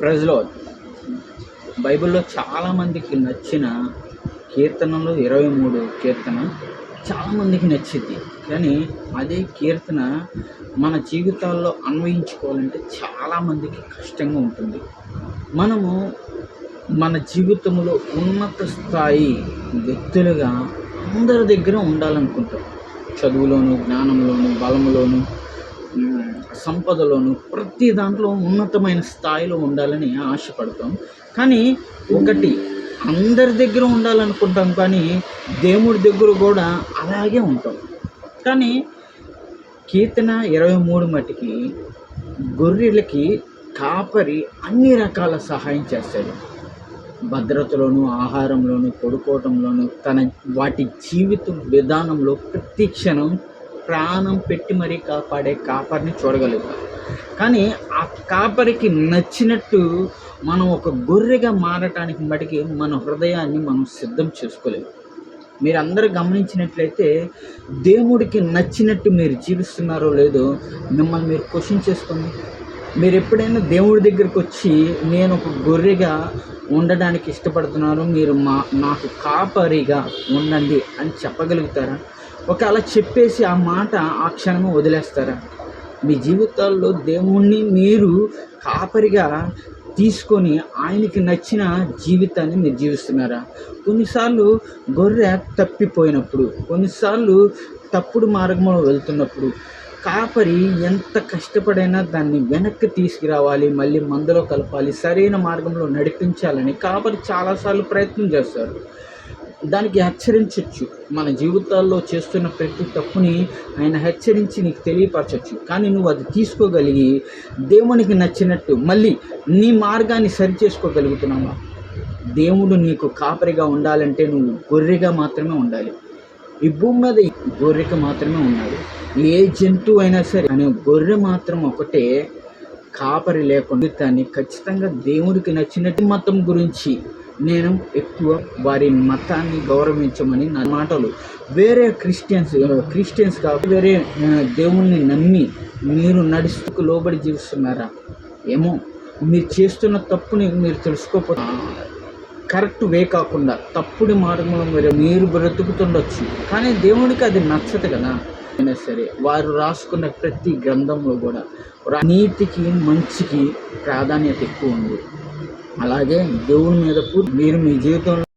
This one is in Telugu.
ప్రజలో బైబిల్లో చాలామందికి నచ్చిన కీర్తనలు ఇరవై మూడు కీర్తన చాలామందికి నచ్చింది. కానీ అదే కీర్తన మన జీవితాల్లో అన్వయించుకోవాలంటే చాలామందికి కష్టంగా ఉంటుంది. మనము మన జీవితంలో ఉన్నత స్థాయి వ్యక్తులుగా అందరి దగ్గర ఉండాలనుకుంటాం. చదువులోను జ్ఞానంలోను బలంలోను సంపదలోను ప్రతి దాంట్లో ఉన్నతమైన స్థాయిలో ఉండాలని ఆశపడతాం. కానీ ఒకటి అందరి దగ్గర ఉండాలనుకుంటాం కానీ దేవుడి దగ్గర కూడా అలాగే ఉంటాం. కానీ కీర్తన ఇరవై మూడు మటుకి గొర్రెలకి కాపరి అన్ని రకాల సహాయం చేస్తాడు. భద్రతలోను ఆహారంలోను పడుకోవటంలోను తన వాటి జీవిత విధానంలో ప్రతి క్షణం ప్రాణం పెట్టి మరీ కాపాడే కాపరిని చూడగలుగుతాం. కానీ ఆ కాపరికి నచ్చినట్టు మనం ఒక గొర్రెగా మారటానికి మటుకి మన హృదయాన్ని మనం సిద్ధం చేసుకోలేము మీరు అందరూ గమనించినట్లయితే దేవుడికి నచ్చినట్టు మీరు జీవిస్తున్నారో లేదో మిమ్మల్ని మీరు క్వశ్చన్ చేసుకోండి. మీరు ఎప్పుడైనా దేవుడి దగ్గరికి వచ్చి నేను ఒక గొర్రెగా ఉండడానికి ఇష్టపడుతున్నాను మీరు మా నాకు కాపరిగా ఉండండి అని చెప్పగలుగుతారా? ఒకవేళ చెప్పేసి ఆ మాట ఆ క్షణమే వదిలేస్తారా? మీ జీవితాల్లో దేవుణ్ణి మీరు కాపరిగా తీసుకొని ఆయనకి నచ్చిన జీవితాన్ని మీరు జీవిస్తున్నారా? కొన్నిసార్లు గొర్రె తప్పిపోయినప్పుడు కొన్నిసార్లు తప్పుడు మార్గంలో వెళ్తున్నప్పుడు కాపరి ఎంత కష్టపడైనా దాన్ని వెనక్కి తీసుకురావాలి మళ్ళీ మందులో కలపాలి సరైన మార్గంలో నడిపించాలని కాపరి చాలాసార్లు ప్రయత్నం చేస్తారు. దానికి హెచ్చరించవచ్చు మన జీవితాల్లో చేస్తున్న ప్రతి తప్పుని ఆయన హెచ్చరించి నీకు తెలియపరచవచ్చు కానీ నువ్వు అది తీసుకోగలిగి దేవునికి నచ్చినట్టు మళ్ళీ నీ మార్గాన్ని సరి చేసుకోగలుగుతున్నావా? దేవుడు నీకు కాపరిగా ఉండాలంటే నువ్వు గొర్రెగా మాత్రమే ఉండాలి. ఈ భూమి మీద గొర్రెకి మాత్రమే ఉండాలి. ఏ జంతువు అయినా సరే అనే గొర్రె మాత్రం ఒకటే కాపరి లేకుండా దాన్ని ఖచ్చితంగా దేవుడికి నచ్చినట్టు మతం గురించి నేను ఎక్కువ వారి మతాన్ని గౌరవించమని నా మాటలు. వేరే క్రిస్టియన్స్ క్రిస్టియన్స్ కాదు వేరే దేవుణ్ణి నమ్మి మీరు నడుస్తూ లోబడి జీవిస్తున్నారా? ఏమో. మీరు చేస్తున్న తప్పుని మీరు తెలుసుకోకపోతే కరెక్ట్ వే కాకుండా తప్పుడు మార్గంలో మీరు మీరు బ్రతుకుతుండొచ్చు. కానీ దేవుడికి అది నచ్చదు కదా. అయినా సరే వారు రాసుకున్న ప్రతి గ్రంథంలో కూడా నీతికి మంచికి ప్రాధాన్యత ఎక్కువ ఉంది. అలాగే దేవుడి మీద మీరు మీ జీవితంలో